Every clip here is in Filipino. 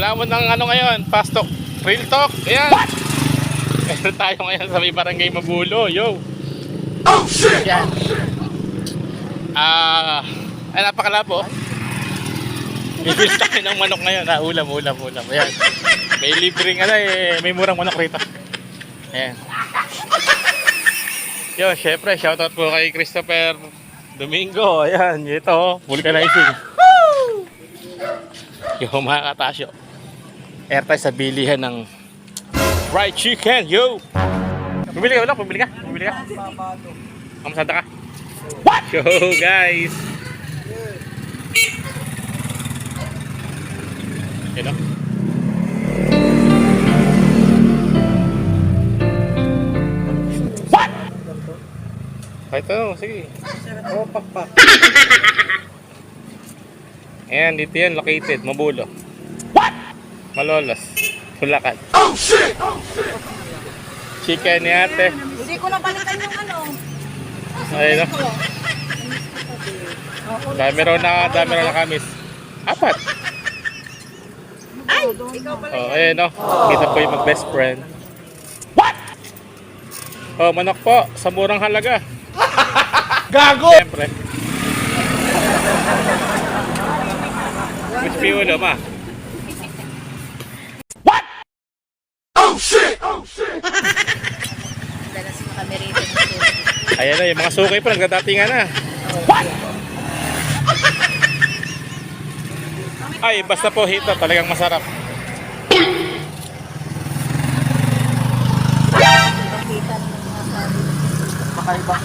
Mo ng ano ngayon, fast talk, real talk, ayan. Meron tayo ngayon sa may barangay Mabulo, yo. Oh shit! Yan. Ah, ay napakalabo. Bibili tayo ng manok ngayon, ha? Ulam, ulam, ulam. Ayan. May libreng ano eh, may murang manok rito. Ayan. Yo, syempre, shoutout po kay Christopher Domingo. Ayan, ito, vulcanizing. Yo, mga katasyo. Air tayo sa bilihan ng fried chicken, yo! Bumili ka, ulam, bumili ka, bumili ka. Kamasada ka. Yo, guys! Yan o. What? Ito, sige. Oh, pakpak. Ayan, dito yan, located, Mabulo. Malolos. Sulakan. Oh, shit! Chicken ni ate. Hindi ko na balikan yung ano. Ayun o. Dami raw na, dami raw na kamis. Apat. Ay! Ikaw pala. Oh, ayun o. Kita po yung mag-best friend. What? Oh, manok po. Sa murang halaga. Gago! Siyempre. Crispy ulo, ma. Dalas mo kami rito. Ayan na, yung mga sukay pa, nagdadatingan na. Ay, basta po hito, talagang masarap. Makaibang.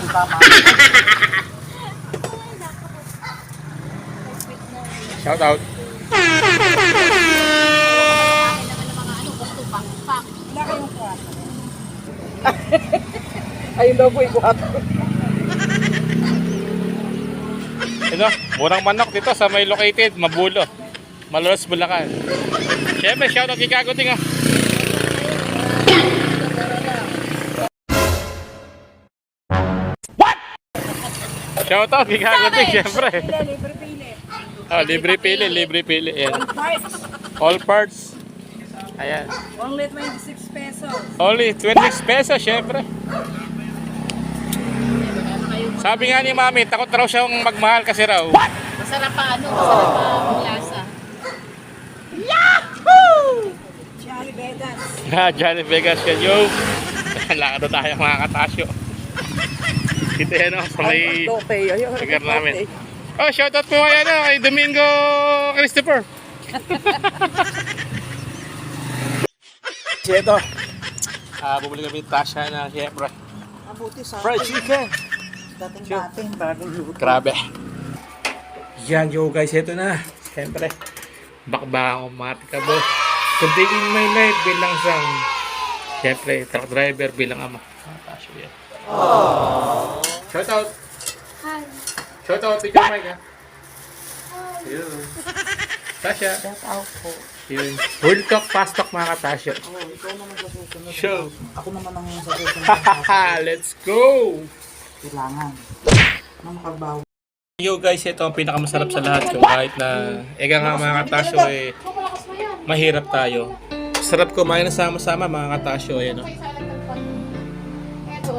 Shout out. Kaya naman ng mga ano, gusto pang pang. Wala kayong kwarto. Ayun daw po ikuhat. Ito, murang manok dito sa may located, Mabulo. Malolos, Bulacan. Siyempre, shout out kay Kagoting ah. What? Shout out kay Kagoting, siyempre. Libre pili. Oh, libre pili, libre pili. Ayan. Parts. All parts. Ayan. Only 26 pesos. Only 26 pesos, syempre. Sabi nga ni Mami, takot raw siyang magmahal kasi raw. Masarap pa ano, masarap pa ang lasa. Charlie Vegas. Ha, Johnny Vegas ka, yo. Lakad na tayo mga katasyo. Dito yan o, sa may lugar namin. Oh, shoutout po kay, ano, kay Domingo Christopher. Si ito. Ah, bumili kami ng Tasha na syempre. Mabuti sa Fried chicken. dating natin. Bagong luto. Grabe. Yan yo guys, ito na. Siyempre, bakbang umatikabo. Kuntingin my life bilang isang, siyempre, truck driver bilang ama. Ah, yan. Shout out. Hi. Shout out your mic ha. Yun. Tasha. Shout out po. Yun. World talk, fast talk mga katasyo. Oh, ikaw naman sa susunod. Show. Ako naman ang sa susunod. Let's go! Kailangan. Nang pagbawi. Yo guys, ito ang pinakamasarap sa lahat ko. Kahit na, eka nga mga katasyo eh, mahirap tayo. Sarap kumain na sama-sama mga katasyo. Ayan o.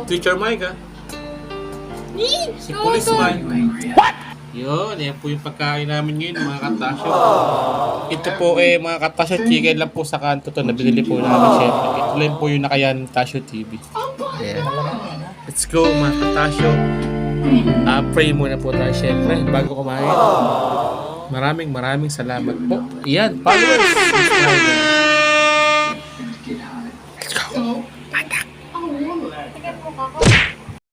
Teacher Mike ha. Si Police Mike. What? Yun, yan po yung pagkain namin ngayon mga katasyo. Ito po eh mga katasyo, chicken lang po sa kanto to. Nabinili po namin syempre. Ito lang po yung nakayan Tasyo TV. Ayan. Let's go mga katasyo. Ah, pray muna po tayo syempre bago kumain. Maraming maraming salamat po. Yan, followers.